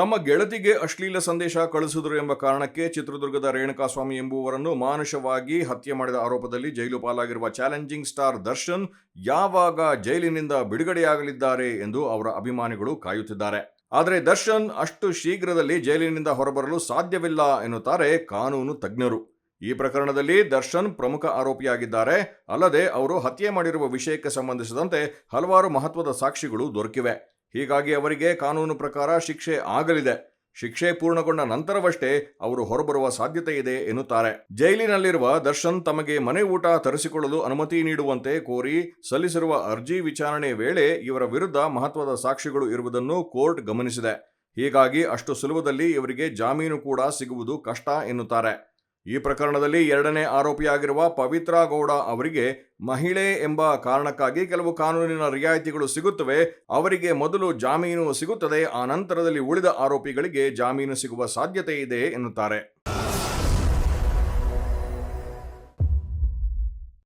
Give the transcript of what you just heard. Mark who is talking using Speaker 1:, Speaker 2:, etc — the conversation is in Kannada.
Speaker 1: ತಮ್ಮ ಗೆಳತಿಗೆ ಅಶ್ಲೀಲ ಸಂದೇಶ ಕಳಿಸಿದರು ಎಂಬ ಕಾರಣಕ್ಕೆ ಚಿತ್ರದುರ್ಗದ ರೇಣುಕಾಸ್ವಾಮಿ ಎಂಬುವರನ್ನು ಮಾನುಷವಾಗಿ ಹತ್ಯೆ ಮಾಡಿದ ಆರೋಪದಲ್ಲಿ ಜೈಲು ಪಾಲಾಗಿರುವ ಚಾಲೆಂಜಿಂಗ್ ಸ್ಟಾರ್ ದರ್ಶನ್ ಯಾವಾಗ ಜೈಲಿನಿಂದ ಬಿಡುಗಡೆಯಾಗಲಿದ್ದಾರೆ ಎಂದು ಅವರ ಅಭಿಮಾನಿಗಳು ಕಾಯುತ್ತಿದ್ದಾರೆ. ಆದರೆ ದರ್ಶನ್ ಅಷ್ಟು ಶೀಘ್ರದಲ್ಲಿ ಜೈಲಿನಿಂದ ಹೊರಬರಲು ಸಾಧ್ಯವಿಲ್ಲ ಎನ್ನುತ್ತಾರೆ ಕಾನೂನು ತಜ್ಞರು. ಈ ಪ್ರಕರಣದಲ್ಲಿ ದರ್ಶನ್ ಪ್ರಮುಖ ಆರೋಪಿಯಾಗಿದ್ದಾರೆ. ಅಲ್ಲದೆ ಅವರು ಹತ್ಯೆ ಮಾಡಿರುವ ವಿಷಯಕ್ಕೆ ಸಂಬಂಧಿಸಿದಂತೆ ಹಲವಾರು ಮಹತ್ವದ ಸಾಕ್ಷಿಗಳು ದೊರಕಿವೆ. ಹೀಗಾಗಿ ಅವರಿಗೆ ಕಾನೂನು ಪ್ರಕಾರ ಶಿಕ್ಷೆ ಆಗಲಿದೆ. ಶಿಕ್ಷೆ ಪೂರ್ಣಗೊಂಡ ನಂತರವಷ್ಟೇ ಅವರು ಹೊರಬರುವ ಸಾಧ್ಯತೆ ಇದೆ ಎನ್ನುತ್ತಾರೆ. ಜೈಲಿನಲ್ಲಿರುವ ದರ್ಶನ್ ತಮಗೆ ಮನೆ ಊಟ ತರಿಸಿಕೊಳ್ಳಲು ಅನುಮತಿ ನೀಡುವಂತೆ ಕೋರಿ ಸಲ್ಲಿಸಿರುವ ಅರ್ಜಿ ವಿಚಾರಣೆ ವೇಳೆ ಇವರ ವಿರುದ್ಧ ಮಹತ್ವದ ಸಾಕ್ಷಿಗಳು ಇರುವುದನ್ನು ಕೋರ್ಟ್ ಗಮನಿಸಿದೆ. ಹೀಗಾಗಿ ಅಷ್ಟು ಸುಲಭದಲ್ಲಿ ಇವರಿಗೆ ಜಾಮೀನು ಕೂಡ ಸಿಗುವುದು ಕಷ್ಟ ಎನ್ನುತ್ತಾರೆ. ಈ ಪ್ರಕರಣದಲ್ಲಿ ಎರಡನೇ ಆರೋಪಿಯಾಗಿರುವ ಪವಿತ್ರಾ ಗೌಡ ಅವರಿಗೆ ಮಹಿಳೆ ಎಂಬ ಕಾರಣಕ್ಕಾಗಿ ಕೆಲವು ಕಾನೂನಿನ ರಿಯಾಯಿತಿಗಳು ಸಿಗುತ್ತವೆ. ಅವರಿಗೆ ಮೊದಲು ಜಾಮೀನು ಸಿಗುತ್ತದೆ. ಆ ನಂತರದಲ್ಲಿ ಉಳಿದ ಆರೋಪಿಗಳಿಗೆ ಜಾಮೀನು ಸಿಗುವ ಸಾಧ್ಯತೆ ಇದೆ ಎನ್ನುತ್ತಾರೆ.